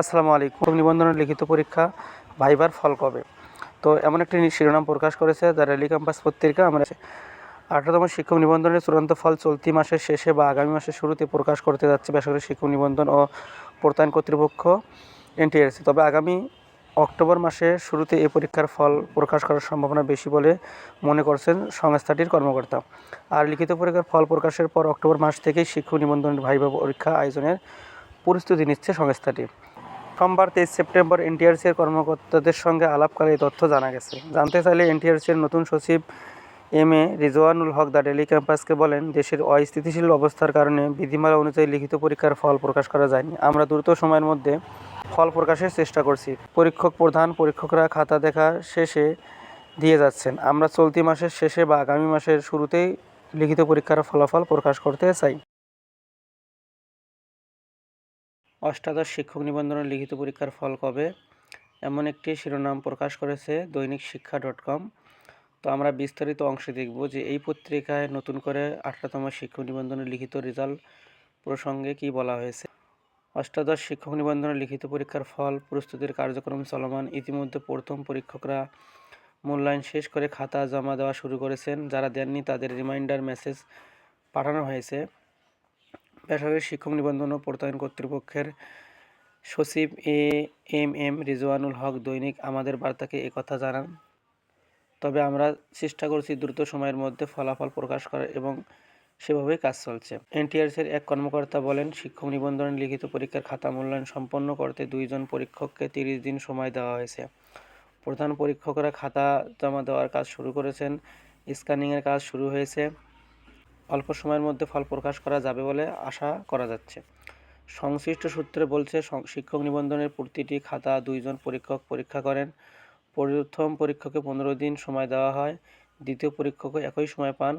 আসসালামু আলাইকুম। নিবন্ধনের লিখিত পরীক্ষা ভাইবার ফল কবে? তো এমন একটি শিরোনাম প্রকাশ করেছে দ্য রেলি ক্যাম্পাস পত্রিকা। আমরা আঠারোতম শিক্ষক নিবন্ধনের চূড়ান্ত ফল চলতি মাসের শেষে বা আগামী মাসের শুরুতে প্রকাশ করতে যাচ্ছে বেসরকারি শিক্ষক নিবন্ধন ও প্রত্যয়ন কর্তৃপক্ষ এনটিআরসি তবে আগামী অক্টোবর মাসের শুরুতে এই পরীক্ষার ফল প্রকাশ করার সম্ভাবনা বেশি বলে মনে করছেন সংস্থাটির কর্মকর্তা। আর লিখিত পরীক্ষার ফল প্রকাশের পর অক্টোবর মাস থেকেই শিক্ষক নিবন্ধনের ভাইবা পরীক্ষা আয়োজনের প্রস্তুতি নিচ্ছে সংস্থাটি। সোমবার তেইশ সেপ্টেম্বর এনটিআরসির কর্মকর্তাদের সঙ্গে আলাপকালে এই তথ্য জানা গেছে। জানতে চাইলে এনটিআরসির নতুন সচিব M A Rizwanul Haque the daily ক্যাম্পাসকে বলেন, দেশের অস্থিতিশীল অবস্থার কারণে বিধিমালা অনুযায়ী লিখিত পরীক্ষার ফল প্রকাশ করা যায়নি। আমরা দ্রুত সময়ের মধ্যে ফল প্রকাশের চেষ্টা করছি। পরীক্ষক প্রধান, পরীক্ষকরা খাতা দেখা শেষে দিয়ে যাচ্ছেন। আমরা চলতি মাসের শেষে বা আগামী মাসের শুরুতেই লিখিত পরীক্ষার ফলাফল প্রকাশ করতে চাই। অষ্টাদশ শিক্ষক নিবন্ধনের লিখিত পরীক্ষার ফল কবে? এমন একটি শিরোনাম প্রকাশ করেছে দৈনিক শিক্ষা ডট কম। তো আমরা বিস্তারিত অংশে দেখব যে এই পত্রিকায় নতুন করে আঠারোতম শিক্ষক নিবন্ধনের লিখিত রেজাল্ট প্রসঙ্গে কি বলা হয়েছে। অষ্টাদশ শিক্ষক নিবন্ধনের লিখিত পরীক্ষার ফল প্রস্তুতির কার্যক্রম চলমান ইতিমধ্যে প্রথম পরীক্ষকরা মূল্যায়ন শেষ করে খাতা জমা দেওয়া শুরু করেছেন, যারা দেননি তাদের রিমাইন্ডার মেসেজ পাঠানো হয়েছে। বেসরকারি শিক্ষক নিবন্ধন ও প্রত্যয়ন কর্তৃপক্ষের সচিব A M M Rizwanul Haque দৈনিক আমাদের বার্তাকে একথা জানান, তবে আমরা চেষ্টা করছি দ্রুত সময়ের মধ্যে ফলাফল প্রকাশ করার এবং সেভাবেই কাজ চলছে। এনটিআরসির এক কর্মকর্তা বলেন, শিক্ষক নিবন্ধনের লিখিত পরীক্ষার খাতা মূল্যায়ন সম্পন্ন করতে দুইজন পরীক্ষককে তিরিশ দিন সময় দেওয়া হয়েছে। প্রধান পরীক্ষকরা খাতা জমা দেওয়ার কাজ শুরু করেছেন, স্ক্যানিংয়ের কাজ শুরু হয়েছে। অল্প সময়ের মধ্যে ফল প্রকাশ করা যাবে বলে আশা করা যাচ্ছে। সংশ্লিষ্ট সূত্রে বলছে শিক্ষক নিবন্ধনের প্রতিটি খাতা দুইজন পরীক্ষক পরীক্ষা করেন। প্রথম পরীক্ষকে পনেরো দিন সময় দেওয়া হয়, দ্বিতীয় পরীক্ষকও একই সময় পান।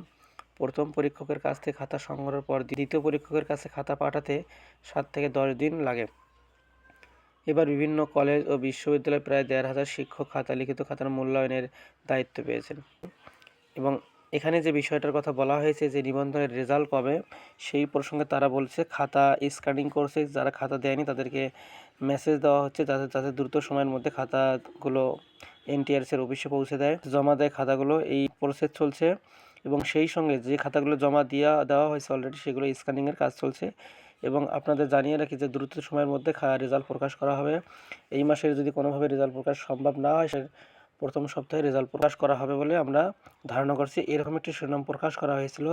প্রথম পরীক্ষকের কাছ থেকে খাতা সংগ্রহের পর দ্বিতীয় পরীক্ষকের কাছে খাতা পাঠাতে সাত থেকে দশ দিন লাগে। এবার বিভিন্ন কলেজ ও বিশ্ববিদ্যালয়ে প্রায় দেড় হাজার শিক্ষক খাতা লিখিত খাতার মূল্যায়নের দায়িত্ব পেয়েছেন। এবং এখানে যে বিষয়টার কথা বলা হয়েছে যে নিবন্ধনের রেজাল্ট কবে, সেই প্রসঙ্গে তারা বলছে খাতা স্ক্যানিং করছে যারা খাতা দেয়নি তাদেরকে মেসেজ দেওয়া হচ্ছে যাতে যাতে দ্রুত সময়ের মধ্যে খাতাগুলো এনটিআরসির অফিসে পৌঁছে দেয়, জমা দেয় খাতাগুলো, এই প্রসেস চলছে এবং সেই সঙ্গে যে খাতাগুলো জমা দিয়া, দেওয়া হয়েছে অলরেডি সেগুলো স্ক্যানিংয়ের কাজ চলছে এবং আপনাদের জানিয়ে রাখি যে দ্রুত সময়ের মধ্যে রেজাল্ট প্রকাশ করা হবে। এই মাসের যদি কোনোভাবে রেজাল্ট প্রকাশ সম্ভব না হয় সে প্রথম সপ্তাহে রেজাল্ট প্রকাশ করা হবে বলে আমরা ধারণা করছি। এরকম একটি শিরোনাম প্রকাশ করা হয়েছিল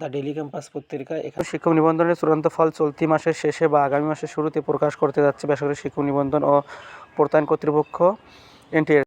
দ্য ডেলি ক্যাম্পাস পত্রিকায় এখানে শিক্ষক নিবন্ধনের চূড়ান্ত ফল চলতি মাসের শেষে বা আগামী মাসের শুরুতে প্রকাশ করতে যাচ্ছে বেসরকারি শিক্ষক নিবন্ধন ও প্রত্যয়ন কর্তৃপক্ষ। এনটিআর